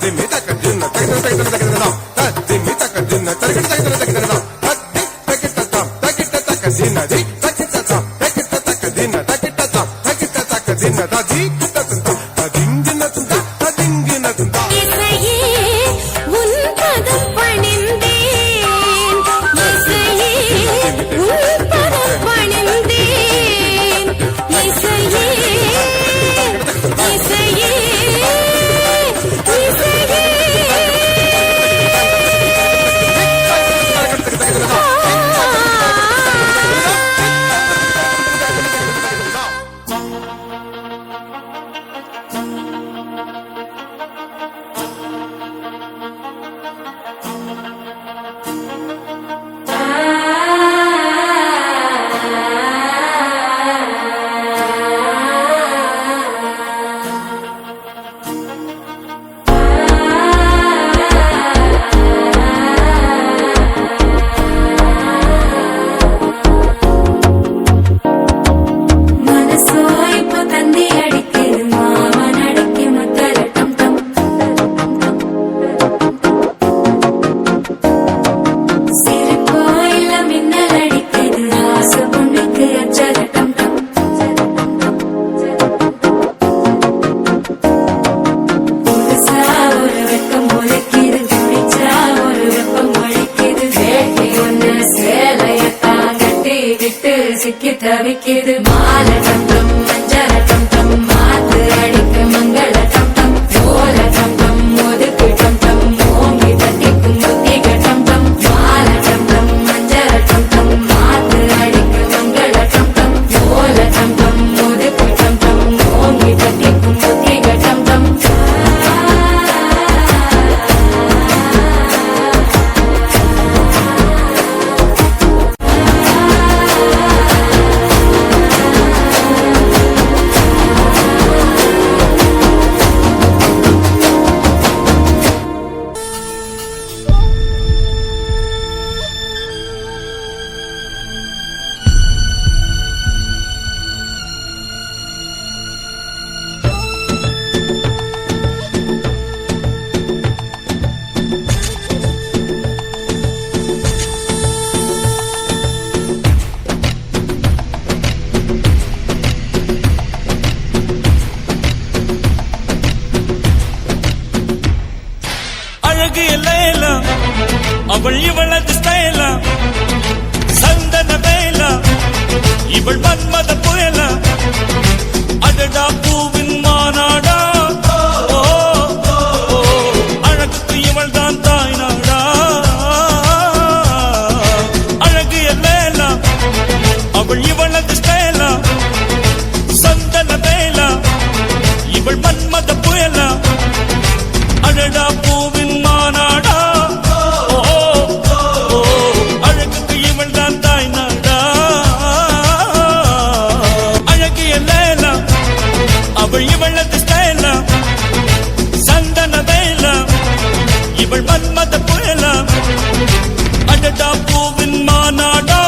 తిమ్మి తక్క తిన్న తగ్గ அழகு எல்லாம் அவள் இவளது ஸ்டைலா சந்தன வேலா இவள் மன்மத புயலா அடடா பூவின் மாநாடா மாநாடா பூவின் மாநாடா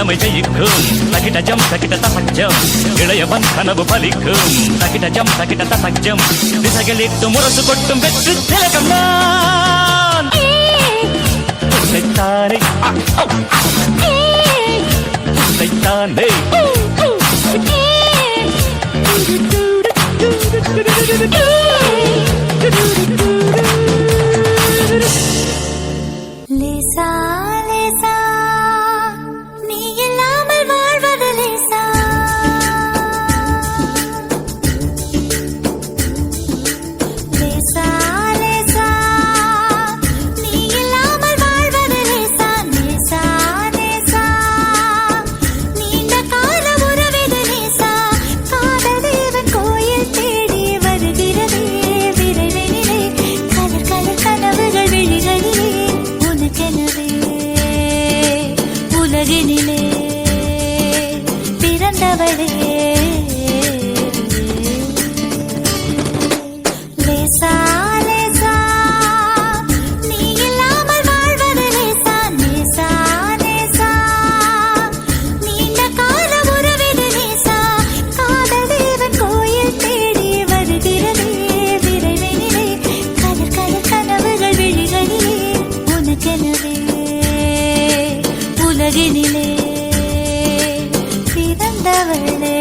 இளமை ஜெயிக்கும் தகிடஜம் தகிட தசஜம் இளையவன் கனவு பலிக்கும் தகிடஜம் தகிட தசஜம் திசைகளிட்டு முரசு கொட்டும் வெற்றி திலகம் நான். உன்னைத்தானே. ஆ, ஆ, உன்னைத்தானே. லேசா உலகினிலே பிறந்தவளே